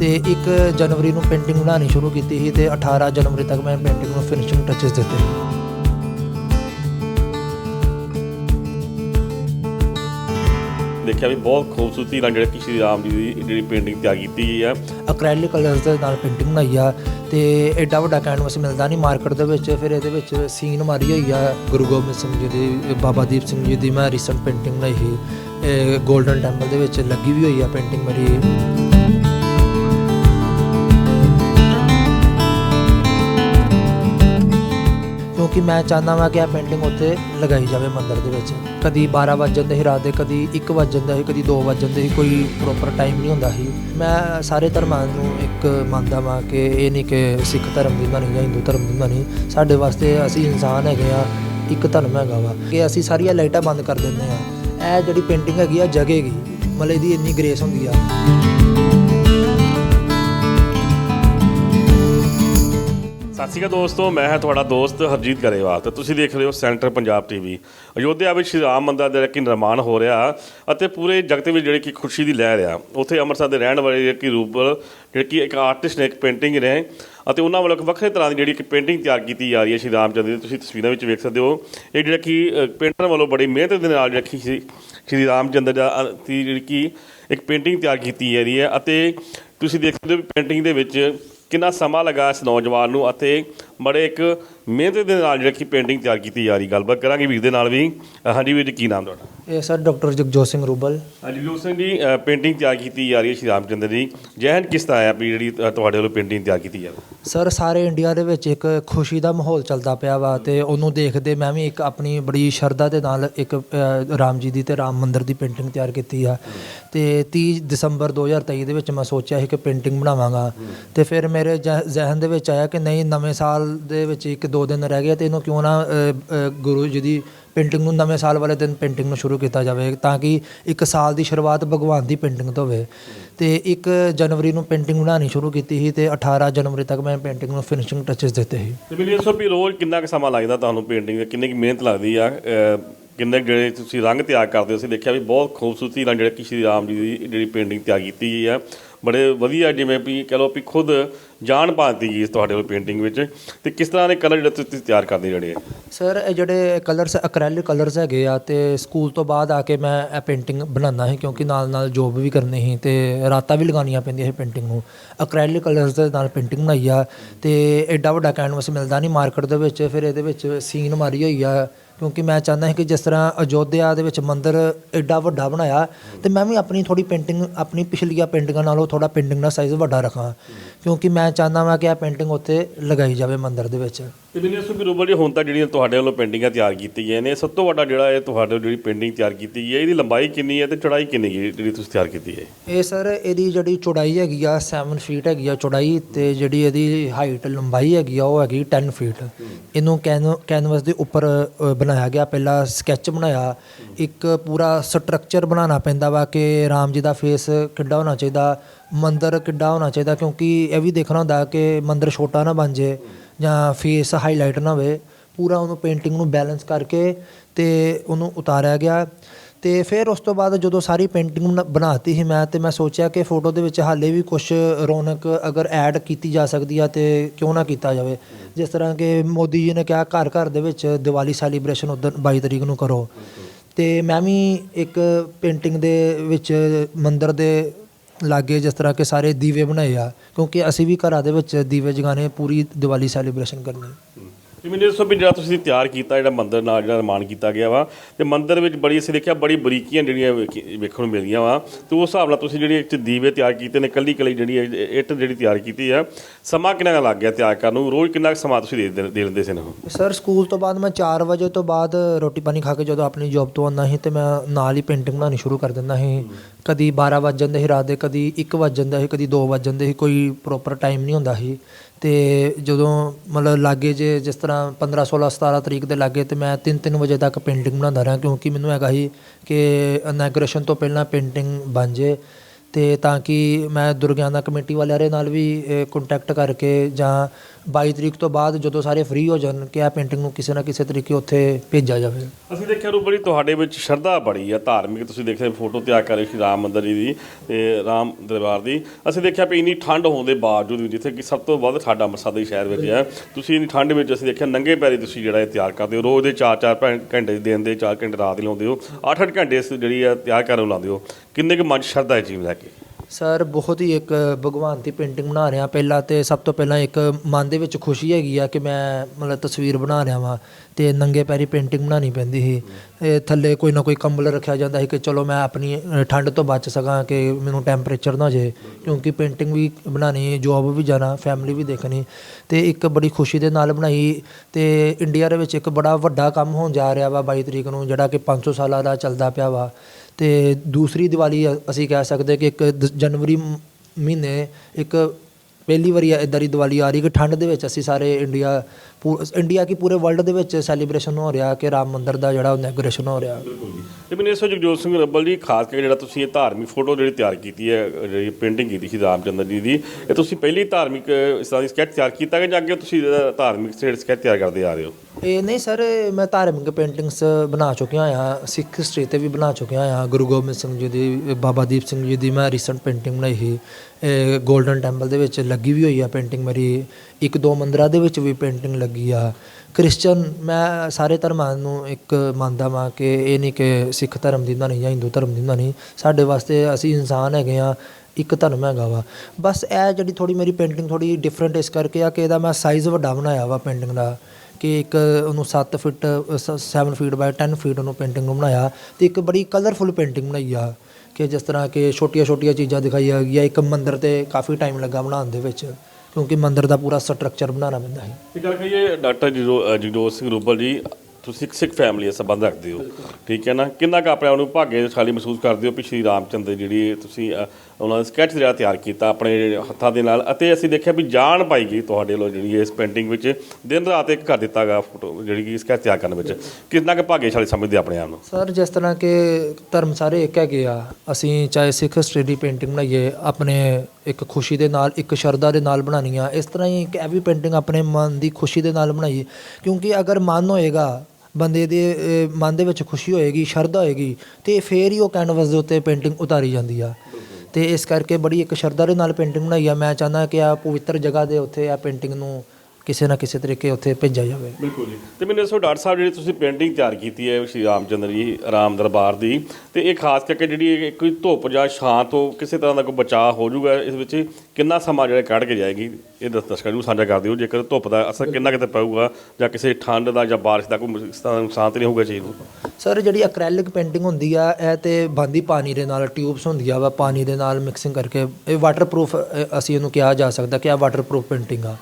ਤੇ 1 ਜਨਵਰੀ ਨੂੰ ਪੇਂਟਿੰਗ ਬਣਾਉਣੀ ਸ਼ੁਰੂ ਕੀਤੀ ਸੀ ਤੇ 18 ਜਨਵਰੀ ਤੱਕ ਮੈਂ ਪੇਂਟਿੰਗ ਨੂੰ ਫਿਨਿਸ਼ਿੰਗ ਟੱਚਸ ਦਿੱਤੇ। ਦੇਖਿਆ ਵੀ ਬਹੁਤ ਖੂਬਸੂਰਤੀ ਨਾਲ ਜਿਹੜਾ ਕਿ ਸ਼੍ਰੀ ਰਾਮ ਜੀ ਦੀ ਜਿਹੜੀ ਪੇਂਟਿੰਗ ਤਿਆਰ ਕੀਤੀ ਗਈ ਆ। ਅਕ੍ਰੈਲਿਕ ਕਲਰਸ ਦੇ ਨਾਲ ਪੇਂਟਿੰਗ ਬਣਾਈ ਆ ਤੇ ਐਡਾ ਵੱਡਾ ਕੈਨਵਸ ਮਿਲਦਾ ਨਹੀਂ ਮਾਰਕੀਟ ਦੇ ਵਿੱਚ ਫਿਰ ਇਹਦੇ ਵਿੱਚ ਸੀਨ ਮਾਰੀ ਹੋਈ ਆ ਗੁਰੂ ਗੋਬਿੰਦ ਸਿੰਘ ਜੀ ਦੀ ਬਾਬਾ ਦੀਪ ਸਿੰਘ ਜੀ ਦੀ ਮੈਂ ਰੀਸੈਂਟ ਪੇਂਟਿੰਗ ਬਣਾਈ ਸੀ। ਇਹ 골ਡਨ ਟੈਂਪਲ ਦੇ ਵਿੱਚ ਲੱਗੀ ਵੀ ਹੋਈ ਆ ਪੇਂਟਿੰਗ ਮੇਰੀ। ਕਿਉਂਕਿ ਮੈਂ ਚਾਹੁੰਦਾ ਵਾਂ ਕਿ ਇਹ ਪੇਂਟਿੰਗ ਉੱਥੇ ਲਗਾਈ ਜਾਵੇ ਮੰਦਿਰ ਦੇ ਵਿੱਚ। ਕਦੀ 12 ਵਜੇ ਜਾਂਦੇ ਸੀ, ਰਾਤ ਦੇ ਕਦੀ 1 ਵਜੇ ਜਾਂਦਾ ਸੀ, ਕਦੀ 2 ਵਜੇ ਜਾਂਦੇ ਸੀ, ਕੋਈ ਪ੍ਰੋਪਰ ਟਾਈਮ ਨਹੀਂ ਹੁੰਦਾ ਸੀ। ਮੈਂ ਸਾਰੇ ਧਰਮਾਂ ਨੂੰ ਇੱਕ ਮੰਨਦਾ ਵਾਂ ਕਿ ਇਹ ਨਹੀਂ ਕਿ ਸਿੱਖ ਧਰਮ ਦੀ ਬਣੀ ਜਾਂ ਹਿੰਦੂ ਧਰਮ ਦੀ ਬਣੀ। ਸਾਡੇ ਵਾਸਤੇ ਅਸੀਂ ਇਨਸਾਨ ਹੈਗੇ ਆ, ਇੱਕ ਧਰਮ ਹੈਗਾ ਵਾ। ਕਿ ਅਸੀਂ ਸਾਰੀਆਂ ਲਾਈਟਾਂ ਬੰਦ ਕਰ ਦਿੰਦੇ ਆ। ਇਹ ਜਿਹੜੀ ਪੇਂਟਿੰਗ ਹੈਗੀ ਆ ਜਗੇਗੀ ਮਤਲਬ ਇਹਦੀ ਇੰਨੀ ਗ੍ਰੇਸ ਹੁੰਦੀ ਆ। ਸਤਿ ਸ਼੍ਰੀ ਅਕਾਲ ਦੋਸਤੋ, ਮੈਂ ਹਾਂ ਤੁਹਾਡਾ ਦੋਸਤ ਹਰਜੀਤ ਗਰੇਵਾਲ ਤੇ ਤੁਸੀਂ ਦੇਖ ਰਹੇ ਹੋ ਸੈਂਟਰ ਪੰਜਾਬ ਟੀਵੀ ਅਯੋਧਿਆ ਵਿੱਚ ਸ਼੍ਰੀ ਰਾਮ ਮੰਦਰ ਦਾ ਜਿਹੜਾ ਕਿ ਨਿਰਮਾਣ ਹੋ ਰਿਹਾ ਅਤੇ ਪੂਰੇ ਜਗਤ ਵਿੱਚ ਜਿਹੜੀ ਕਿ ਖੁਸ਼ੀ ਦੀ ਲਹਿਰ ਆ, ਉੱਥੇ ਅੰਮ੍ਰਿਤਸਰ ਦੇ ਰਹਿਣ ਵਾਲੇ ਜਿਹੜੇ ਕਿ ਰੂਪਲ ਜਿਹੜੇ ਕਿ ਇੱਕ ਆਰਟਿਸਟ ਨੇ, ਇੱਕ ਪੇਂਟਿੰਗ ਨੇ ਅਤੇ ਉਹਨਾਂ ਵੱਲੋਂ ਇੱਕ ਵੱਖਰੇ ਤਰ੍ਹਾਂ ਦੀ ਜਿਹੜੀ ਕਿ ਪੇਂਟਿੰਗ ਤਿਆਰ ਕੀਤੀ ਜਾ ਰਹੀ ਹੈ ਸ਼੍ਰੀ ਰਾਮ ਚੰਦਰ ਦੀ। ਤੁਸੀਂ ਤਸਵੀਰਾਂ ਵਿੱਚ ਵੇਖ ਸਕਦੇ ਹੋ, ਇਹ ਜਿਹੜਾ ਕਿ ਪੇਂਟਰ ਵੱਲੋਂ ਬੜੀ ਮਿਹਨਤ ਦੇ ਨਾਲ ਜਿਹੜਾ ਸੀ ਸ਼੍ਰੀ- ਰਾਮ ਚੰਦਰ ਦਾ ਦੀ ਜਿਹੜੀ ਕਿ ਇੱਕ ਪੇਂਟਿੰਗ ਤਿਆਰ ਕੀਤੀ ਜਾ ਰਹੀ ਹੈ ਅਤੇ ਤੁਸੀਂ ਦੇਖ ਸਕਦੇ ਹੋ ਪੇਂਟਿੰਗ ਦੇ ਵਿੱਚ ਕਿੰਨਾ ਸਮਾਂ ਲੱਗਾ ਇਸ ਨੌਜਵਾਨ ਨੂੰ ਅਤੇ ਬੜੇ ਇੱਕ ਮਿਹਨਤ ਦੇ ਨਾਲ ਜਿਹੜੀ ਕਿ ਪੇਂਟਿੰਗ ਤਿਆਰ ਕੀਤੀ ਜਾ ਰਹੀ ਗੱਲਬਾਤ ਕਰਾਂਗੇ ਵੀਰ ਦੇ ਨਾਲ ਵੀ। ਹਾਂਜੀ ਵੀਰ ਜੀ, ਕੀ ਨਾਮ ਤੁਹਾਡਾ? ਇਹ ਸਰ ਡਾਕਟਰ ਜਗਜੋਤ ਸਿੰਘ ਰੂਬਲ। ਹਾਂਜੀ ਸਿੰਘ ਜੀ ਪੇਂਟਿੰਗ ਤਿਆਰ ਕੀਤੀ ਜਾ ਰਹੀ ਹੈ ਸ਼੍ਰੀ ਰਾਮ ਚੰਦਰ ਦੀ ਜੈਹਨ ਕਿਸ ਤਰ੍ਹਾਂ ਹੈ ਵੀ ਜਿਹੜੀ ਅ, ਤੁਹਾਡੇ ਵੱਲੋਂ ਪੇਂਟਿੰਗ ਤਿਆਰ ਕੀਤੀ ਜਾ ਰਹੀ ਹੈ ਸਰ ਸਾਰੇ ਇੰਡੀਆ ਦੇ ਵਿੱਚ ਇੱਕ ਖੁਸ਼ੀ ਦਾ ਮਾਹੌਲ ਚੱਲਦਾ ਪਿਆ ਵਾ ਤੇ ਉਹਨੂੰ ਦੇਖਦੇ ਮੈਂ ਵੀ ਇੱਕ ਆਪਣੀ ਬੜੀ ਸ਼ਰਧਾ ਦੇ ਨਾਲ ਇੱਕ ਅ, ਰਾਮ ਜੀ ਦੀ ਤੇ ਰਾਮ ਮੰਦਿਰ ਦੀ ਪੇਂਟਿੰਗ ਤਿਆਰ ਕੀਤੀ ਆ। ਤੇ 30 ਦਸੰਬਰ 2023 ਦੇ ਵਿੱਚ ਮੈਂ ਸੋਚਿਆ ਸੀ ਕਿ ਪੇਂਟਿੰਗ ਬਣਾਵਾਂਗਾ। ਤੇ ਫਿਰ ਮੇਰੇ ਜ- ਜ਼ਿਹਨ ਦੇ ਵਿੱਚ ਆਇਆ ਕਿ ਨਹੀਂ ਨਵੇਂ ਸਾਲ ਦੇ ਵਿੱਚ ਇੱਕ ਦੋ ਦਿਨ ਰਹਿ ਗਏ ਤੇ ਇਹਨੂੰ ਕਿਉਂ ਨਾ ਅ, ਅ, ਗੁਰੂ ਜੀ ਦੀ ਪੇਂਟਿੰਗ ਨੂੰ, ਨਵੇਂ ਸਾਲ ਵਾਲੇ ਦਿਨ ਪੇਂਟਿੰਗ ਨੂੰ ਸ਼ੁਰੂ ਕੀਤਾ ਜਾਵੇ ਤਾਂ ਕਿ ਇੱਕ ਸਾਲ ਦੀ ਸ਼ੁਰੂਆਤ ਭਗਵਾਨ ਦੀ ਪੇਂਟਿੰਗ ਤੋਂ ਹੋਵੇ। ਤੇ 1 ਜਨਵਰੀ ਨੂੰ ਪੇਂਟਿੰਗ ਬਣਾਉਣੀ ਸ਼ੁਰੂ ਕੀਤੀ ਸੀ ਤੇ 18 ਜਨਵਰੀ ਤੱਕ ਮੈਂ ਪੇਂਟਿੰਗ ਨੂੰ ਫਿਨਿਸ਼ਿੰਗ ਟੱਚਸ ਦਿੱਤੇ ਸੀ। ਤੇ ਮੈਨੂੰ ਇਹ ਦੱਸੋ ਵੀ ਰੋਜ਼ ਕਿੰਨਾ ਕੁ ਸਮਾਂ ਲੱਗਦਾ ਤੁਹਾਨੂੰ ਪੇਂਟਿੰਗ ਦਾ? ਕਿੰਨੀ ਕੁ ਮਿਹਨਤ ਲੱਗਦੀ ਆ? ਕਿੰਨੇ ਕੁ ਜਿਹੜੇ ਤੁਸੀਂ ਰੰਗ ਤਿਆਰ ਕਰਦੇ ਹੋ? ਅਸੀਂ ਦੇਖਿਆ ਵੀ ਬਹੁਤ ਖੂਬਸੂਰਤੀ ਨਾਲ ਜਿਹੜਾ ਕਿ ਸ਼੍ਰੀ ਰਾਮ ਜੀ ਦੀ ਜਿਹੜੀ ਪੇਂਟਿੰਗ ਤਿਆਰ ਕੀਤੀ ਗਈ ਆ। ਬੜੇ ਵਧੀਆ ਜਿਵੇਂ ਵੀ ਕਹ ਲਓ ਵੀ ਖੁਦ ਜਾਨ ਪਾਤੀ ਗਈ ਇਸ ਤੁਹਾਡੇ ਕੋਲ ਪੇਂਟਿੰਗ ਵਿੱਚ ਤੇ ਕਿਸ ਤਰ੍ਹਾਂ ਦੇ ਕਲਰ ਜਿਹੜੇ ਤੁਸੀਂ ਤਿਆਰ ਕਰਦੇ ਜਿਹੜੇ ਆ? ਸਰ ਇਹ ਜਿਹੜੇ ਕਲਰਸ ਅਕ੍ਰੈਲਿਕ ਕਲਰਸ ਹੈਗੇ ਆ ਤੇ ਸਕੂਲ ਤੋਂ ਬਾਅਦ ਆ ਕੇ ਮੈਂ ਇਹ ਪੇਂਟਿੰਗ ਬਣਾਉਣਾ ਸੀ ਕਿਉਂਕਿ ਨਾਲ ਨਾਲ ਜੋਬ ਵੀ ਕਰਨੀ ਸੀ ਤੇ ਰਾਤਾਂ ਵੀ ਲਗਾਉਣੀਆਂ ਪੈਂਦੀਆਂ ਸੀ ਪੇਂਟਿੰਗ ਨੂੰ ਅਕ੍ਰੈਲਿਕ ਕਲਰਸ ਦੇ ਨਾਲ ਪੇਂਟਿੰਗ ਬਣਾਈ ਆ ਤੇ ਐਡਾ ਵੱਡਾ ਕੈਨਵਸ ਮਿਲਦਾ ਨਹੀਂ ਮਾਰਕੀਟ ਦੇ ਵਿੱਚ, ਫਿਰ ਇਹਦੇ ਵਿੱਚ ਸੀਨ ਮਾਰੀ ਹੋਈ ਆ ਕਿਉਂਕਿ ਮੈਂ ਚਾਹੁੰਦਾ ਸੀ ਕਿ ਜਿਸ ਤਰ੍ਹਾਂ ਅਯੋਧਿਆ ਦੇ ਵਿੱਚ ਮੰਦਿਰ ਐਡਾ ਵੱਡਾ ਬਣਾਇਆ ਤੇ ਮੈਂ ਵੀ ਆਪਣੀ ਥੋੜੀ ਪੇਂਟਿੰਗ ਆਪਣੀ ਪਿਛਲੀਆਂ ਪੇਂਟਿੰਗਾਂ ਨਾਲੋਂ ਥੋੜਾ ਪੇਂਟਿੰਗ ਦਾ ਸਾਈਜ਼ ਵੱਡਾ ਰੱਖਾਂ। ਕਿਉਂਕਿ ਮੈਂ ਚਾਹੁੰਦਾ ਵਾਂ ਕਿ ਇਹ ਪੇਂਟਿੰਗ ਉੱਥੇ ਲਗਾਈ ਜਾਵੇ ਮੰਦਿਰ ਦੇ ਵਿੱਚ। ਤੇ ਮੈਨੂੰ ਦੱਸੋ ਵੀ ਰੂਬਲ ਜੀ ਹੁਣ ਤਾਂ ਜਿਹੜੀਆਂ ਤੁਹਾਡੇ ਵੱਲੋਂ ਪੇਂਟਿੰਗਾਂ ਤਿਆਰ ਕੀਤੀਆਂ ਗਈਆਂ ਨੇ, ਸਭ ਤੋਂ ਵੱਡਾ ਜਿਹੜਾ ਇਹ ਤੁਹਾਡੇ ਵੱਲੋਂ ਜਿਹੜੀ ਪੇਂਟਿੰਗ ਤਿਆਰ ਕੀਤੀ ਗਈ ਹੈ, ਇਹਦੀ ਲੰਬਾਈ ਕਿੰਨੀ ਹੈ ਤੇ ਚੌੜਾਈ ਕਿੰਨੀ ਹੈ ਜਿਹੜੀ ਤੁਸੀਂ ਤਿਆਰ ਕੀਤੀ ਹੈ? ਇਹ ਸਰ, ਇਹਦੀ ਜਿਹੜੀ ਚੌੜਾਈ ਹੈਗੀ ਆ 7 ਫੀਟ ਹੈਗੀ ਆ ਚੌੜਾਈ ਤੇ ਜਿਹੜੀ ਇਹਦੀ ਹਾਈਟ ਲੰਬਾਈ ਹੈਗੀ ਆ, ਉਹ ਹੈਗੀ 10 ਫੀਟ ਇਹਨੂੰ ਕੈਨ ਕੈਨਵਸ ਦੇ ਉੱਪਰ ਬਣਾਇਆ ਗਿਆ। ਪਹਿਲਾਂ ਸਕੈਚ ਬਣਾਇਆ। ਇੱਕ ਪੂਰਾ ਸਟਰਕਚਰ ਬਣਾਉਣਾ ਪੈਂਦਾ ਵਾ ਕਿ ਰਾਮ ਜੀ ਦਾ ਫੇਸ ਕਿੱਡਾ ਹੋਣਾ ਚਾਹੀਦਾ, ਮੰਦਰ ਕਿੱਡਾ ਹੋਣਾ ਚਾਹੀਦਾ, ਕਿਉਂਕਿ ਇਹ ਵੀ ਦੇਖਣਾ ਹੁੰਦਾ ਕਿ ਮੰਦਰ ਛੋਟਾ ਨਾ ਬਣ ਜੇ। ਜਾਂ ਫੇਸ ਹਾਈਲਾਈਟ ਨਾ ਹੋਵੇ, ਪੂਰਾ ਉਹਨੂੰ ਪੇਂਟਿੰਗ ਨੂੰ ਬੈਲੈਂਸ ਕਰਕੇ ਅਤੇ ਉਹਨੂੰ ਉਤਾਰਿਆ ਗਿਆ। ਅਤੇ ਫਿਰ ਉਸ ਤੋਂ ਬਾਅਦ ਜਦੋਂ ਸਾਰੀ ਪੇਂਟਿੰਗ ਬਣਾ- ਬਣਾਤੀ ਸੀ ਮੈਂ, ਤੇ ਮੈਂ ਸੋਚਿਆ ਕਿ ਫੋਟੋ ਦੇ ਵਿੱਚ ਹਾਲੇ ਵੀ ਕੁਛ ਰੌਣਕ ਅਗਰ ਐਡ ਕੀਤੀ ਜਾ ਸਕਦੀ ਆ ਤੇ ਕਿਉਂ ਨਾ ਕੀਤਾ ਜਾਵੇ। ਜਿਸ ਤਰ੍ਹਾਂ ਕਿ ਮੋਦੀ ਜੀ ਨੇ ਕਿਹਾ, ਘਰ ਘਰ ਦੇ ਵਿੱਚ ਦੀਵਾਲੀ ਸੈਲੀਬ੍ਰੇਸ਼ਨ ਉਦੋਂ ਬਾਈ ਤਰੀਕ ਨੂੰ ਕਰੋ। ਅਤੇ ਮੈਂ ਵੀ ਇੱਕ ਪੇਂਟਿੰਗ ਦੇ ਵਿੱਚ ਮੰਦਰ ਦੇ ਲਾਗੇ ਜਿਸ ਤਰ੍ਹਾਂ ਕਿ ਸਾਰੇ ਦੀਵੇ ਬਣਾਏ ਆ, ਕਿਉਂਕਿ ਅਸੀਂ ਵੀ ਘਰਾਂ ਦੇ ਵਿੱਚ ਦੀਵੇ ਜਗਾਣੇ ਪੂਰੀ ਦੀਵਾਲੀ ਸੈਲੀਬ੍ਰੇਸ਼ਨ ਕਰਨੀ। ਤੇ ਮੈਨੂੰ ਦੱਸੋ ਵੀ ਜਿਹੜਾ ਤੁਸੀਂ ਤਿਆਰ ਕੀਤਾ, ਜਿਹੜਾ ਮੰਦਿਰ ਨਾਲ ਜਿਹੜਾ ਨਿਰਮਾਣ ਕੀਤਾ ਗਿਆ ਵਾ, ਤੇ ਮੰਦਿਰ ਵਿੱਚ ਬੜੀ ਅਸੀਂ ਦੇਖਿਆ ਬੜੀ ਬਰੀਕੀਆਂ ਜਿਹੜੀਆਂ ਵੇਖੀ- ਵੇਖਣ ਨੂੰ ਮਿਲਦੀਆਂ ਵਾ। ਤੇ ਉਸ ਹਿਸਾਬ ਨਾਲ ਤੁਸੀਂ ਜਿਹੜੀ ਇੱਕ ਦੀਵੇ ਤਿਆਰ ਕੀਤੇ ਨੇ ਕੱਲੀ ਕੱਲੀ ਜਿਹੜੀ ਇਹ- ਇੱਟ ਜਿਹੜੀ ਤਿਆਰ ਕੀਤੀ ਆ, ਸਮਾਂ ਕਿੰਨਾ ਕੁ ਲੱਗ ਗਿਆ ਤਿਆਰ ਕਰਨ ਨੂੰ? ਰੋਜ਼ ਕਿੰਨਾ ਕੁ ਸਮਾਂ ਤੁਸੀਂ ਦੇ ਦੇ ਦੇ ਲੈਂਦੇ ਸੀ ਨਾ ਸਰ, ਸਕੂਲ ਤੋਂ ਬਾਅਦ ਮੈਂ 4 ਵਜੇ ਤੋਂ ਬਾਅਦ ਰੋਟੀ ਪਾਣੀ ਖਾ ਕੇ ਜਦੋਂ ਆਪਣੀ ਜੌਬ ਤੋਂ ਆਉਂਦਾ ਸੀ, ਤੇ ਮੈਂ ਨਾਲ ਹੀ ਪੇਂਟਿੰਗ ਬਣਾਉਣੀ ਸ਼ੁਰੂ ਕਰ ਦਿੰਦਾ ਸੀ। ਕਦੀ 12 ਵੱਜ ਜਾਂਦੇ ਸੀ ਰਾਤ ਦੇ, ਕਦੀ 1 ਵੱਜ ਜਾਂਦਾ ਸੀ, ਕਦੀ 2 ਵੱਜ ਜਾਂਦੇ ਸੀ, ਕੋਈ ਪ੍ਰੋਪਰ ਟਾਈਮ ਨਹੀਂ ਹੁੰਦਾ ਸੀ। ਅਤੇ ਜਦੋਂ ਮਤਲਬ ਲਾਗੇ ਜੇ ਜਿਸ ਤਰ੍ਹਾਂ 15 16 17 ਤਰੀਕ ਦੇ ਲਾਗੇ ਤੇ ਮੈਂ 3-3 ਵਜੇ ਤੱਕ ਪੇਂਟਿੰਗ ਬਣਾਉਂਦਾ ਰਿਹਾ, ਕਿਉਂਕਿ ਮੈਨੂੰ ਹੈਗਾ ਸੀ ਕਿ ਇਨੈਗਰੇਸ਼ਨ ਤੋਂ ਪਹਿਲਾਂ ਪੇਂਟਿੰਗ ਬਣ ਜੇ ਅਤੇ ਤਾਂ ਕਿ ਮੈਂ ਦੁਰਗਿਆਨਾ ਕਮੇਟੀ ਵਾਲਿਆਂ ਦੇ ਨਾਲ ਵੀ ਕੰਟੈਕਟ ਕਰਕੇ ਜਾਂ 22 ਤਰੀਕ ਤੋਂ ਬਾਅਦ ਜਦੋਂ ਸਾਰੇ ਫ੍ਰੀ ਹੋ ਜਾਣ ਕਿ ਇਹ ਪੇਂਟਿੰਗ ਨੂੰ ਕਿਸੇ ਨਾ ਕਿਸੇ ਤਰੀਕੇ ਉੱਥੇ ਭੇਜਿਆ ਜਾਵੇ। ਅਸੀਂ ਦੇਖਿਆ ਰੂਪੜੀ ਤੁਹਾਡੇ ਵਿੱਚ ਸ਼ਰਧਾ ਬੜੀ ਆ ਧਾਰਮਿਕ। ਤੁਸੀਂ ਦੇਖਦੇ ਫੋਟੋ ਤਿਆਰ ਕਰ ਰਹੇ ਸੀ ਰਾਮ ਮੰਦਰ ਜੀ ਦੀ ਤੇ ਰਾਮ ਦਰਬਾਰ ਦੀ। ਅਸੀਂ ਦੇਖਿਆ ਵੀ ਇੰਨੀ ਠੰਡ ਹੋਣ ਦੇ ਬਾਵਜੂਦ ਵੀ ਜਿੱਥੇ ਕਿ ਸਭ ਤੋਂ ਵੱਧ ਸਾਡਾ ਅੰਮ੍ਰਿਤਸਰ ਦੇ ਸ਼ਹਿਰ ਵਿੱਚ ਹੈ ਤੁਸੀਂ ਇੰਨੀ ਠੰਡ ਵਿੱਚ ਅਸੀਂ ਦੇਖਿਆ ਨੰਗੇ ਪੈਰੀ ਤੁਸੀਂ ਜਿਹੜਾ ਇਹ ਤਿਆਰ ਕਰਦੇ ਹੋ। ਰੋਜ਼ ਦੇ 4-4 ਘੰਟੇ ਦਿਨ ਦੇ 4 ਘੰਟੇ ਰਾਤ ਦੇ ਲਾਉਂਦੇ ਹੋ। 8-8 ਘੰਟੇ ਇਸ ਜਿਹੜੀ ਆ ਤਿਆਰ ਕਰਨ ਲਾਉਂਦੇ ਹੋ। ਕਿੰਨੇ ਕੁ ਮਨ ਸ਼ਰਧਾ ਹੈ ਜੀਵ ਲੈ ਕੇ? ਸਰ, ਬਹੁਤ ਹੀ ਇੱਕ ਭਗਵਾਨ ਦੀ ਪੇਂਟਿੰਗ ਬਣਾ ਰਿਹਾ। ਪਹਿਲਾਂ ਤੇ ਸਭ ਤੋਂ ਪਹਿਲਾਂ ਇੱਕ ਮਨ ਦੇ ਵਿੱਚ ਖੁਸ਼ੀ ਹੈਗੀ ਆ ਕਿ ਮੈਂ ਮਤਲਬ ਤਸਵੀਰ ਬਣਾ ਰਿਹਾ ਵਾਂ ਤੇ ਨੰਗੇ ਪੈਰੀ ਪੇਂਟਿੰਗ ਬਣਾਉਣੀ ਪੈਂਦੀ ਸੀ। ਇਹ ਥੱਲੇ ਕੋਈ ਨਾ ਕੋਈ ਕੰਬਲ ਰੱਖਿਆ ਜਾਂਦਾ ਸੀ ਕਿ ਚਲੋ ਮੈਂ ਆਪਣੀ ਠੰਡ ਤੋਂ ਬਚ ਸਕਾਂ ਕਿ ਮੈਨੂੰ ਟੈਂਪਰੇਚਰ ਨਾ ਹੋ ਜਾਏ ਕਿਉਂਕਿ ਪੇਂਟਿੰਗ ਵੀ ਬਣਾਉਣੀ ਜੌਬ ਵੀ ਜਾਣਾ ਫੈਮਿਲੀ ਵੀ ਦੇਖਣੀ ਤੇ ਇੱਕ ਬੜੀ ਖੁਸ਼ੀ ਦੇ ਨਾਲ ਬਣਾਈ। ਤੇ ਇੰਡੀਆ ਦੇ ਵਿੱਚ ਇੱਕ ਬੜਾ ਵੱਡਾ ਕੰਮ ਹੋਣ ਜਾ ਰਿਹਾ ਵਾ 22 ਤਰੀਕ ਨੂੰ, ਜਿਹੜਾ ਕਿ 500 ਸਾਲਾਂ ਦਾ ਚੱਲਦਾ ਪਿਆ ਵਾ। ਅਤੇ ਦੂਸਰੀ ਦਿਵਾਲੀ ਅਸੀਂ ਕਹਿ ਸਕਦੇ ਕਿ ਇੱਕ ਦ- ਜਨਵਰੀ ਮ- ਮਹੀਨੇ ਇੱਕ ਪਹਿਲੀ ਵਾਰੀ ਇੱਦਾਂ ਦੀ ਦਿਵਾਲੀ ਆ ਰਹੀ ਕਿ ਠੰਡ ਦੇ ਵਿੱਚ ਅਸੀਂ ਸਾਰੇ ਇੰਡੀਆ ਪੂ- ਇੰਡੀਆ ਕੀ ਪੂਰੇ ਵਰਲਡ ਦੇ ਵਿੱਚ ਸੈਲੀਬ੍ਰੇਸ਼ਨ ਹੋ ਰਿਹਾ ਕਿ ਰਾਮ ਮੰਦਿਰ ਦਾ ਜਿਹੜਾ ਇਨੋਗ੍ਰੇਸ਼ਨ ਹੋ ਰਿਹਾ। ਤੇ ਮੈਨੂੰ ਇਸ ਵਿੱਚ ਜਗਜੋਤ ਸਿੰਘ ਰੱਬਲ ਜੀ, ਖਾਸ ਕਰਕੇ ਜਿਹੜਾ ਤੁਸੀਂ ਇਹ ਧਾਰਮਿਕ ਫੋਟੋ ਜਿਹੜੀ ਤਿਆਰ ਕੀਤੀ ਹੈ ਜਿਹੜੀ ਪੇਂਟਿੰਗ ਕੀਤੀ ਸੀ ਰਾਮ ਚੰਦਰ ਜੀ ਦੀ, ਇਹ ਤੁਸੀਂ ਪਹਿਲੀ ਧਾਰਮਿਕ ਇਸ ਤਰ੍ਹਾਂ ਦੀ ਸਕੈਚ ਤਿਆਰ ਕੀਤਾ ਕਿ ਜਾਂ ਅੱਗੇ ਤੁਸੀਂ ਧਾਰਮਿਕ ਸਕੈਚ ਤਿਆਰ ਕਰਦੇ ਆ ਰਹੇ ਹੋ? ਇਹ ਨਹੀਂ ਸਰ, ਮੈਂ ਧਾਰਮਿਕ ਪੇਂਟਿੰਗਸ ਬਣਾ ਚੁੱਕਿਆ ਆ ਸਿੱਖ ਹਿਸਟਰੀ ਤੇ ਵੀ ਬਣਾ ਚੁੱਕਿਆ ਆ ਗੁਰੂ ਗੋਬਿੰਦ ਸਿੰਘ ਜੀ ਦੀ, ਬਾਬਾ ਦੀਪ ਸਿੰਘ ਜੀ ਦੀ ਮੈਂ ਰੀਸੈਂਟ ਪੇਂਟਿੰਗ ਬਣਾਈ ਸੀ। ਗੋਲਡਨ ਟੈਂਪਲ ਦੇ ਵਿੱਚ ਲੱਗੀ ਵੀ ਹੋਈ ਆ ਪੇਂਟਿੰਗ ਮੇਰੀ। ਇੱਕ ਦੋ ਮੰਦਰਾਂ ਦੇ ਵਿੱਚ ਵੀ ਪੇਂਟਿੰਗ ਲੱਗੀ ਆ। ਕ੍ਰਿਸਚੀਅਨ ਮੈਂ ਸਾਰੇ ਧਰਮਾਂ ਨੂੰ ਇੱਕ ਮੰਨਦਾ ਵਾਂ ਕਿ ਇਹ ਨਹੀਂ ਕਿ ਸਿੱਖ ਧਰਮ ਦੀ ਨਹੀਂ ਜਾਂ ਹਿੰਦੂ ਧਰਮ ਦੀ ਨਹੀਂ ਸਾਡੇ ਵਾਸਤੇ ਅਸੀਂ ਇਨਸਾਨ ਹੈਗੇ ਆ, ਇੱਕ ਧਰਮ ਹੈਗਾ ਵਾ। ਬਸ ਇਹ ਜਿਹੜੀ ਥੋੜੀ ਮੇਰੀ ਪੇਂਟਿੰਗ ਥੋੜੀ ਡਿਫਰੈਂਟ ਇਸ ਕਰਕੇ ਆ ਕਿ ਇਹਦਾ ਮੈਂ ਸਾਈਜ਼ ਵੱਡਾ ਬਣਾਇਆ ਵਾ ਪੇਂਟਿੰਗ ਦਾ। ਕਿ ਇੱਕ ਉਹਨੂੰ 7 ਫੁੱਟ 7 ਫੀਟ ਬਾਏ 10 ਫੀਟ ਉਹਨੂੰ ਪੇਂਟਿੰਗ ਨੂੰ ਬਣਾਇਆ ਤੇ ਇੱਕ ਬੜੀ ਕਲਰਫੁਲ ਪੇਂਟਿੰਗ ਬਣਾਈ ਆ ਕਿ ਜਿਸ ਤਰ੍ਹਾਂ ਕਿ ਛੋਟੀਆਂ ਛੋਟੀਆਂ ਚੀਜ਼ਾਂ ਦਿਖਾਈਆਂ ਗਈਆਂ, ਇੱਕ ਮੰਦਿਰ ਤੇ ਕਾਫੀ ਟਾਈਮ ਲੱਗਾ ਬਣਾਉਣ ਦੇ ਵਿੱਚ, ਕਿਉਂਕਿ ਮੰਦਿਰ ਦਾ ਪੂਰਾ ਸਟਰਕਚਰ ਬਣਾਉਣਾ ਪੈਂਦਾ ਸੀ। ਇਹ ਗੱਲ ਕਹੀਏ, ਡਾਕਟਰ ਜਗਜੋ- ਜਗਜੋਤ ਸਿੰਘ ਰੂਪਲ ਜੀ ਤੁਸੀਂ ਇੱਕ ਸਿੱਖ ਫੈਮਿਲੀ ਦਾ ਸੰਬੰਧ ਰੱਖਦੇ ਹੋ। ਠੀਕ ਹੈ ਨਾ? ਕਿੰਨਾ ਕੁ ਆਪਣੇ ਆਪ ਨੂੰ ਭਾਗਿਆਸ਼ਾਲੀ ਮਹਿਸੂਸ ਕਰਦੇ ਹੋ? ਵੀ ਸ਼੍ਰੀ ਰਾਮਚੰਦਰ ਜਿਹੜੀ ਤੁਸੀਂ ਅ, ਉਹਨਾਂ ਦਾ ਸਕੈਚ ਜਿਹੜਾ ਤਿਆਰ ਕੀਤਾ ਆਪਣੇ ਹੱਥਾਂ ਦੇ ਨਾਲ। ਅਤੇ ਅਸੀਂ ਦੇਖਿਆ ਵੀ ਜਾਨ ਪਾਈ ਗਈ ਤੁਹਾਡੇ ਵੱਲੋਂ ਜਿਹੜੀ ਇਸ ਪੇਂਟਿੰਗ ਵਿੱਚ। ਦਿਨ ਰਾਤ ਇੱਕ ਕਰ ਦਿੱਤਾ ਗਿਆ ਫੋਟੋ ਜਿਹੜੀ ਕਿ ਸਕੈਚ ਤਿਆਰ ਕਰਨ ਵਿੱਚ। ਕਿੰਨਾ ਕੁ ਭਾਗਿਆਸ਼ਾਲੀ ਸਮਝਦੇ ਆਪਣੇ ਆਪ ਨੂੰ? ਸਰ ਜਿਸ ਤਰ੍ਹਾਂ ਕਿ ਧਰਮ ਸਾਰੇ ਇੱਕ ਹੈਗੇ ਆ ਅਸੀਂ ਚਾਹੇ ਸਿੱਖ ਹਿਸਟਰੀ ਦੀ ਪੇਂਟਿੰਗ ਬਣਾਈਏ ਆਪਣੇ ਇੱਕ ਖੁਸ਼ੀ ਦੇ ਨਾਲ ਇੱਕ ਸ਼ਰਧਾ ਦੇ ਨਾਲ ਬਣਾਉਣੀ ਆ। ਇਸ ਤਰ੍ਹਾਂ ਹੀ ਇੱਕ ਇਹ ਵੀ ਪੇਂਟਿੰਗ ਆਪਣੇ ਮਨ ਦੀ ਖੁਸ਼ੀ ਦੇ ਨਾਲ ਬਣਾਈਏ। ਕਿਉਂਕਿ ਅਗਰ ਮਨ ਹੋਏਗਾ ਬੰਦੇ ਦੇ ਮਨ ਦੇ ਵਿੱਚ ਖੁਸ਼ੀ ਹੋਏਗੀ, ਸ਼ਰਧਾ ਹੋਏਗੀ, ਤੇ ਫੇਰ ਹੀ ਉਹ ਕੈਨਵਸ ਦੇ ਉੱਤੇ ਪੇਂਟਿੰਗ ਉਤਾਰੀ ਜਾਂਦੀ ਆ। ਤੇ ਇਸ ਕਰਕੇ ਬੜੀ ਇੱਕ ਸ਼ਰਧਾ ਦੇ ਨਾਲ ਪੇਂਟਿੰਗ ਬਣਾਈ ਆ। ਮੈਂ ਚਾਹੁੰਦਾ ਕਿ ਆ ਪਵਿੱਤਰ ਜਗ੍ਹਾ ਦੇ ਉੱਤੇ ਆ ਪੇਂਟਿੰਗ ਨੂੰ ਕਿਸੇ ਨਾ ਕਿਸੇ ਤਰੀਕੇ ਉੱਥੇ ਭੇਜਿਆ ਜਾਵੇ। ਬਿਲਕੁਲ ਜੀ। ਤੇ ਮੈਨੂੰ ਦੱਸੋ ਡਾਕਟਰ ਸਾਹਿਬ ਜਿਹੜੀ ਤੁਸੀਂ ਪੇਂਟਿੰਗ ਤਿਆਰ ਕੀਤੀ ਹੈ ਸ਼੍ਰੀ ਰਾਮਚੰਦਰ ਜੀ ਰਾਮ ਦਰਬਾਰ ਦੀ ਤੇ ਇਹ ਖਾਸ ਕਰਕੇ ਜਿਹੜੀ ਕੋਈ ਧੁੱਪ ਜਾਂ ਛਾਂ ਤੋਂ ਕਿਸੇ ਤਰ੍ਹਾਂ ਦਾ ਕੋਈ ਬਚਾਅ ਹੋ ਜਾਊਗਾ ਇਸ ਵਿੱਚ ਕਿੰਨਾ ਸਮਾਂ ਜਿਹੜਾ ਕੱਢ ਕੇ ਜਾਏਗੀ? ਇਹ ਦੱਸ ਦਰਸ਼ਕਾਂ ਨੂੰ ਸਾਂਝਾ ਕਰ ਦਿਓ ਜੇਕਰ ਧੁੱਪ ਦਾ ਅਸਰ ਕਿੰਨਾ ਕਿਤੇ ਪਊਗਾ ਜਾਂ ਕਿਸੇ ਠੰਡ ਦਾ ਜਾਂ ਬਾਰਿਸ਼ ਦਾ ਕੋਈ ਨੁਕਸਾਨ ਤੇ ਨਹੀਂ ਹੋਊਗਾ ਚੀਜ਼ ਨੂੰ? ਸਰ ਜਿਹੜੀ ਐਕ੍ਰੈਲਿਕ ਪੇਂਟਿੰਗ ਹੁੰਦੀ ਆ ਇਹ ਤੇ ਬੰਦੀ ਪਾਣੀ ਦੇ ਨਾਲ ਟਿਊਬਸ ਹੁੰਦੀਆਂ ਵਾ ਪਾਣੀ ਦੇ ਨਾਲ ਮਿਕਸਿੰਗ ਕਰਕੇ ਇਹ ਵਾਟਰਪ੍ਰੂਫ ਅਸੀਂ ਇਹਨੂੰ ਕਿਹਾ ਜਾ ਸਕਦਾ ਕਿ ਆ ਵਾਟਰਪ੍ਰੂਫ ਪੇਂਟਿੰਗ ਆ।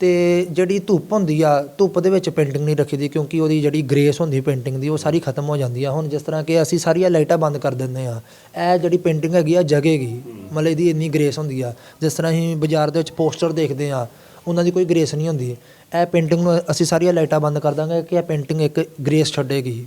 ਤੇ ਜਿਹੜੀ ਧੁੱਪ ਹੁੰਦੀ ਆ, ਧੁੱਪ ਦੇ ਵਿੱਚ ਪੇਂਟਿੰਗ ਨਹੀਂ ਰੱਖੀਦੀ ਕਿਉਂਕਿ ਉਹਦੀ ਜਿਹੜੀ ਗ੍ਰੇਸ ਹੁੰਦੀ ਪੇਂਟਿੰਗ ਦੀ, ਉਹ ਸਾਰੀ ਖਤਮ ਹੋ ਜਾਂਦੀ ਆ। ਹੁਣ ਜਿਸ ਤਰ੍ਹਾਂ ਕਿ ਅਸੀਂ ਸਾਰੀਆਂ ਲਾਈਟਾਂ ਬੰਦ ਕਰ ਦਿੰਦੇ ਆ। ਇਹ ਜਿਹੜੀ ਪੇਂਟਿੰਗ ਹੈਗੀ ਆ, ਜਗੇਗੀ। ਮਤਲਬ ਇਹਦੀ ਇੰਨੀ ਗ੍ਰੇਸ ਹੁੰਦੀ ਆ। ਜਿਸ ਤਰ੍ਹਾਂ ਅਸੀਂ ਬਾਜ਼ਾਰ ਦੇ ਵਿੱਚ ਪੋਸਟਰ ਦੇਖਦੇ ਆ, ਉਹਨਾਂ ਦੀ ਕੋਈ ਗ੍ਰੇਸ ਨਹੀਂ ਹੁੰਦੀ। ਇਹ ਪੇਂਟਿੰਗ ਨੂੰ ਅਸੀਂ ਸਾਰੀਆਂ ਲਾਈਟਾਂ ਬੰਦ ਕਰ ਦਾਂਗੇ ਕਿ ਇਹ ਪੇਂਟਿੰਗ ਇੱਕ ਗ੍ਰੇਸ ਛੱਡੇਗੀ।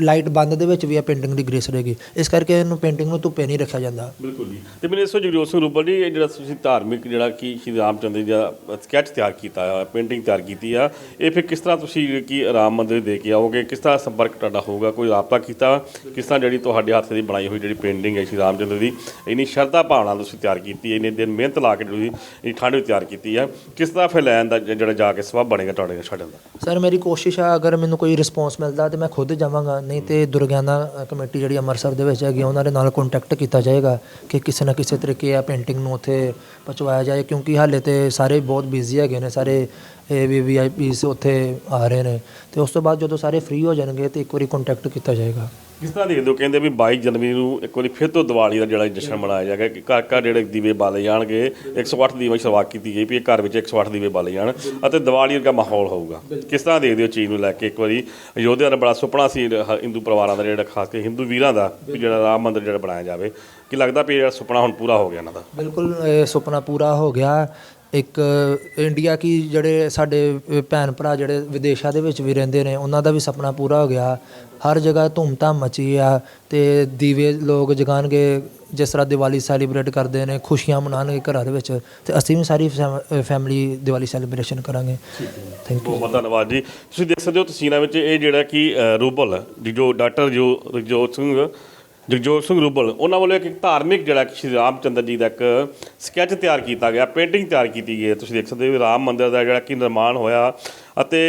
ਲਾਈਟ ਬੰਦ ਦੇ ਵਿੱਚ ਵੀ ਇਹ ਪੇਂਟਿੰਗ ਦੀ ਗ੍ਰੇਸ ਰਹੇਗੀ। ਇਸ ਕਰਕੇ ਇਹਨੂੰ ਪੇਂਟਿੰਗ ਨੂੰ ਧੁੱਪੇ ਨਹੀਂ ਰੱਖਿਆ ਜਾਂਦਾ। ਬਿਲਕੁਲ ਜੀ। ਤੇ ਮੈਨੂੰ ਇਸੋ ਜਗਜੋਤ ਸਿੰਘ ਰੂਬਲ ਜੀ, ਇਹ ਜਿਹੜਾ ਤੁਸੀਂ ਧਾਰਮਿਕ ਜਿਹੜਾ ਕਿ ਸ਼੍ਰੀ ਰਾਮਚੰਦਰ ਜੀ ਦਾ ਸਕੈਚ ਤਿਆਰ ਕੀਤਾ ਆ ਪੇਂਟਿੰਗ ਤਿਆਰ ਕੀਤੀ ਆ, ਇਹ ਫਿਰ ਕਿਸ ਤਰ੍ਹਾਂ ਤੁਸੀਂ ਕੀ ਰਾਮ ਮੰਦਿਰ ਦੇ ਕੇ ਆਓਗੇ? ਕਿਸ ਤਰ੍ਹਾਂ ਸੰਪਰਕ ਤੁਹਾਡਾ ਹੋਊਗਾ? ਕੋਈ ਰਾਬਤਾ ਕੀਤਾ? ਕਿਸ ਤਰ੍ਹਾਂ ਜਿਹੜੀ ਤੁਹਾਡੇ ਹੱਥ ਦੀ ਬਣਾਈ ਹੋਈ ਜਿਹੜੀ ਪੇਂਟਿੰਗ ਹੈ ਸ਼੍ਰੀ ਰਾਮ ਚੰਦਰ ਦੀ, ਇੰਨੀ ਸ਼ਰਧਾ ਭਾਵਨਾ ਤੁਸੀਂ ਤਿਆਰ ਕੀਤੀ ਹੈ ਇੰਨੇ ਦਿਨ ਮਿਹਨਤ ਲਾ ਕੇ ਤੁਸੀਂ ਇਹ ਠੰਡ ਵਿੱਚ ਤਿਆਰ ਕੀਤੀ ਆ। ਕਿਸ ਤਰ੍ਹਾਂ ਫਿਰ ਲੈਣ ਦਾ ਜਿਹੜਾ ਜਾ ਕੇ ਸਬਬ ਬਣੇਗਾ ਤੁਹਾਡੇ ਨਾਲ ਛੱਡਣ ਦਾ। ਸਰ ਮੇਰੀ ਕੋਸ਼ਿਸ਼ ਆ ਅਗਰ ਮੈਨੂੰ ਕੋਈ ਰਿਸਪੌਂਸ ਮਿਲਦਾ ਤੇ ਮੈਂ ਖੁਦ ਜਾਵਾਂਗਾ ਨਹੀਂ ਤੇ ਦੁਰਗਿਆਨਾ ਕਮੇਟੀ ਜਿਹੜੀ ਅੰਮ੍ਰਿਤਸਰ ਦੇ ਵਿੱਚ ਹੈਗੀ ਆ, ਉਹਨਾਂ ਦੇ ਨਾਲ ਕੰਟੈਕਟ ਕੀਤਾ ਜਾਏਗਾ ਕਿ ਕਿਸੇ ਨਾ ਕਿਸੇ ਤਰੀਕੇ ਆ ਪੇਂਟਿੰਗ ਨੂੰ ਉੱਥੇ ਪਹੁੰਚਵਾਇਆ ਜਾਏ ਕਿਉਂਕਿ ਹਾਲੇ ਤੇ ਸਾਰੇ ਬਹੁਤ ਬਿਜ਼ੀ ਹੈਗੇ ਨੇ ਸਾਰੇ ਵੀ ਵੀਆਈਪੀਸ ਉੱਥੇ ਆ ਰਹੇ ਨੇ। ਤੇ ਉਸ ਤੋਂ ਬਾਅਦ ਜਦੋਂ ਸਾਰੇ ਫ੍ਰੀ ਹੋ ਜਾਣਗੇ ਤੇ ਇੱਕ ਵਾਰੀ ਕੰਟੈਕਟ ਕੀਤਾ ਜਾਏਗਾ। ਕਿਸ ਤਰ੍ਹਾਂ ਦੇਖਦੇ ਹੋ ਕਹਿੰਦੇ ਵੀ 22 ਜਨਵਰੀ ਨੂੰ ਇੱਕ ਵਾਰੀ ਫਿਰ ਤੋਂ ਦੀਵਾਲੀ ਦਾ ਜਿਹੜਾ ਜਸ਼ਨ ਮਨਾਇਆ ਜਾਏਗਾ ਕਿ ਘਰ ਘਰ ਜਿਹੜੇ ਦੀਵੇ ਬਾਲੇ ਜਾਣਗੇ 108 ਦੀਵੇ ਦੀ ਸ਼ੁਰੂਆਤ ਕੀਤੀ ਗਈ ਵੀ ਇਹ ਘਰ ਵਿੱਚ 108 ਦੀਵੇ ਬਾਲੇ ਜਾਣ ਅਤੇ ਦੀਵਾਲੀ ਵਰਗਾ ਮਾਹੌਲ ਹੋਊਗਾ। ਕਿਸ ਤਰ੍ਹਾਂ ਦੇਖਦੇ ਹੋ ਚੀਜ਼ ਨੂੰ ਲੈ ਕੇ ਇੱਕ ਵਾਰੀ? ਅਯੋਧਿਆ ਦਾ ਬੜਾ ਸੁਪਨਾ ਸੀ ਹਿੰਦੂ ਪਰਿਵਾਰਾਂ ਦਾ ਜਿਹੜਾ ਖਾਸ ਕੇ ਹਿੰਦੂ ਵੀਰਾਂ ਦਾ ਵੀ ਜਿਹੜਾ ਰਾਮ ਮੰਦਿਰ ਜਿਹੜਾ ਬਣਾਇਆ ਜਾਵੇ। ਕਿ ਲੱਗਦਾ ਵੀ ਇਹ ਜਿਹੜਾ ਸੁਪਨਾ ਹੁਣ ਪੂਰਾ ਹੋ ਗਿਆ ਇਹਨਾਂ ਦਾ? ਬਿਲਕੁਲ ਇਹ ਸੁਪਨਾ ਪੂਰਾ ਹੋ ਗਿਆ। ਇੱਕ ਇੰਡੀਆ ਕੀ ਜਿਹੜੇ ਸਾਡੇ ਭੈਣ ਭਰਾ ਜਿਹੜੇ ਵਿਦੇਸ਼ਾਂ ਦੇ ਵਿੱਚ ਵੀ ਰਹਿੰਦੇ ਨੇ ਉਹਨਾਂ ਦਾ ਵੀ ਸੁਪਨਾ ਪੂਰਾ ਹੋ ਗਿਆ। ਹਰ ਜਗ੍ਹਾ ਧੂਮਧਾਮ ਮਚੀ ਆ ਅਤੇ ਦੀਵੇ ਲੋਕ ਜਗਾਉਣਗੇ ਜਿਸ ਤਰ੍ਹਾਂ ਦੀਵਾਲੀ ਸੈਲੀਬ੍ਰੇਟ ਕਰਦੇ ਨੇ ਖੁਸ਼ੀਆਂ ਮਨਾਉਣਗੇ ਘਰਾਂ ਦੇ ਵਿੱਚ ਅਤੇ ਅਸੀਂ ਵੀ ਸਾਰੀ ਫੈਮ ਫੈਮਿਲੀ ਦਿਵਾਲੀ ਸੈਲੀਬ੍ਰੇਸ਼ਨ ਕਰਾਂਗੇ। ਥੈਂਕ ਯੂ ਬਹੁਤ ਧੰਨਵਾਦ ਜੀ। ਤੁਸੀਂ ਦੇਖ ਸਕਦੇ ਹੋ ਤਸਵੀਰਾਂ ਵਿੱਚ ਇਹ ਜਿਹੜਾ ਕਿ ਅ, ਰੂਬਲ ਦੀ ਜੋ ਡਾਕਟਰ ਜੋ ਜਗਜੋਤ ਸਿੰਘ ਜਗਜੋਤ ਸਿੰਘ ਰੂਬਲ, ਉਹਨਾਂ ਵੱਲੋਂ ਇੱਕ ਧਾਰਮਿਕ ਜਿਹੜਾ ਕਿ ਸ਼੍ਰੀ ਰਾਮ ਚੰਦਰ ਜੀ ਦਾ ਇੱਕ ਸਕੈਚ ਤਿਆਰ ਕੀਤਾ ਗਿਆ ਪੇਂਟਿੰਗ ਤਿਆਰ ਕੀਤੀ ਗਈ ਹੈ। ਤੁਸੀਂ ਦੇਖ ਸਕਦੇ ਹੋ ਰਾਮ ਮੰਦਿਰ ਦਾ ਜਿਹੜਾ ਕਿ ਨਿਰਮਾਣ ਹੋਇਆ ਅਤੇ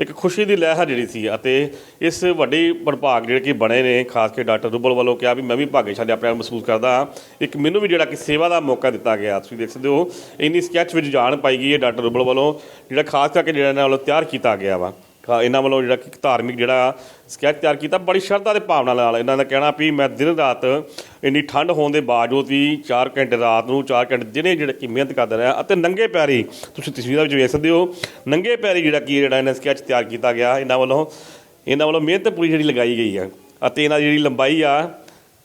ਇੱਕ ਖੁਸ਼ੀ ਦੀ ਲਹਿਰ ਜਿਹੜੀ ਸੀ ਅਤੇ ਇਸ ਵੱਡੇ ਵਿਭਾਗ ਜਿਹੜੇ ਕਿ ਬਣੇ ਨੇ, ਖਾਸ ਕੇ ਡਾਕਟਰ ਰੂਬਲ ਵੱਲੋਂ ਕਿਹਾ ਵੀ ਮੈਂ ਵੀ ਭਾਗੇਸ਼ਾਲੀ ਆਪਣੇ ਆਪ ਮਹਿਸੂਸ ਕਰਦਾ ਹਾਂ। ਇੱਕ ਮੈਨੂੰ ਵੀ ਜਿਹੜਾ ਕਿ ਸੇਵਾ ਦਾ ਮੌਕਾ ਦਿੱਤਾ ਗਿਆ। ਤੁਸੀਂ ਦੇਖ ਸਕਦੇ ਹੋ, ਇੰਨੀ ਸਕੈਚ ਵਿੱਚ ਜਾਣ ਪਾਈ ਗਈ ਹੈ ਡਾਕਟਰ ਰੂਬਲ ਵੱਲੋਂ, ਜਿਹੜਾ ਖਾਸ ਕਰਕੇ ਜਿਹੜਾ ਇਹਨਾਂ ਵੱਲੋਂ ਤਿਆਰ ਕੀਤਾ ਗਿਆ ਵਾ। ਇਹਨਾਂ ਵੱਲੋਂ ਜਿਹੜਾ ਕਿ ਧਾਰਮਿਕ ਜਿਹੜਾ ਸਕੈਚ ਤਿਆਰ ਕੀਤਾ, ਬੜੀ ਸ਼ਰਧਾ ਤੇ ਭਾਵਨਾ ਨਾਲ ਇਹਨਾਂ ਦਾ ਕਹਿਣਾ ਵੀ ਮੈਂ ਦਿਨ ਰਾਤ ਇੰਨੀ ਠੰਡ ਹੋਣ ਦੇ ਬਾਵਜੂਦ ਵੀ 4 ਘੰਟੇ ਰਾਤ ਨੂੰ 4 ਘੰਟੇ ਦਿਨੇ ਜਿਹੜਾ ਕਿ ਮਿਹਨਤ ਕਰਦਾ ਰਿਹਾ ਅਤੇ ਨੰਗੇ ਪੈਰੀ, ਤੁਸੀਂ ਤਸਵੀਰਾਂ ਵਿੱਚ ਵੇਖ ਸਕਦੇ ਹੋ, ਨੰਗੇ ਪੈਰੀ ਜਿਹੜਾ ਕੀ ਜਿਹੜਾ ਇਹਨਾਂ ਸਕੈਚ ਤਿਆਰ ਕੀਤਾ ਗਿਆ, ਇਹਨਾਂ ਵੱਲੋਂ ਇਹਨਾਂ ਵੱਲੋਂ ਮਿਹਨਤ ਪੂਰੀ ਜਿਹੜੀ ਲਗਾਈ ਗਈ ਹੈ ਅਤੇ ਇਹਨਾਂ ਦੀ ਜਿਹੜੀ ਲੰਬਾਈ ਆ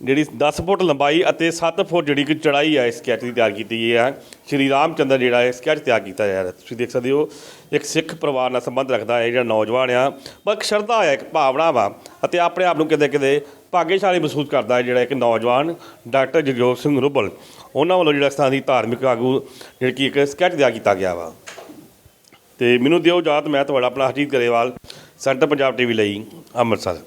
ਜਿਹੜੀ 10 ਫੁੱਟ ਲੰਬਾਈ ਅਤੇ 7 ਫੁੱਟ ਜਿਹੜੀ ਕਿ ਚੜਾਈ ਆ ਇਸ ਸਕੈਚ ਦੀ ਤਿਆਰ ਕੀਤੀ ਗਈ ਹੈ ਸ਼੍ਰੀ ਰਾਮ ਚੰਦਰ ਜਿਹੜਾ ਇਹ ਸਕੈਚ ਤਿਆਰ ਕੀਤਾ ਜਾ ਰਿਹਾ। ਤੁਸੀਂ ਦੇਖ ਸਕਦੇ ਹੋ, ਇੱਕ ਸਿੱਖ ਪਰਿਵਾਰ ਨਾਲ ਸੰਬੰਧ ਰੱਖਦਾ ਹੈ ਜਿਹੜਾ ਨੌਜਵਾਨ ਆ ਪਰ ਇੱਕ ਸ਼ਰਧਾ ਹੈ ਇੱਕ ਭਾਵਨਾ ਵਾ ਅਤੇ ਆਪਣੇ ਆਪ ਨੂੰ ਕਿਤੇ ਕਿਤੇ ਭਾਗਿਆਸ਼ਾਲੀ ਮਹਿਸੂਸ ਕਰਦਾ ਹੈ ਜਿਹੜਾ ਇੱਕ ਨੌਜਵਾਨ ਡਾਕਟਰ ਜਗਜੋਤ ਸਿੰਘ ਰੁੱਬਲ ਉਹਨਾਂ ਵੱਲੋਂ ਜਿਹੜਾ ਸਥਾਨੀ ਧਾਰਮਿਕ ਆਗੂ ਜਿਹੜੀ ਕਿ ਇੱਕ ਸਕੈਚ ਤਿਆਰ ਕੀਤਾ ਗਿਆ ਵਾ। ਤੇ ਮੈਨੂੰ ਦਿਓ ਇਜਾਜ਼ਤ, ਮੈਂ ਤੁਹਾਡਾ ਆਪਣਾ ਹਰਜੀਤ ਗਰੇਵਾਲ, ਸੈਂਟਰ ਪੰਜਾਬ ਟੀਵੀ ਲਈ ਅੰਮ੍ਰਿਤਸਰ।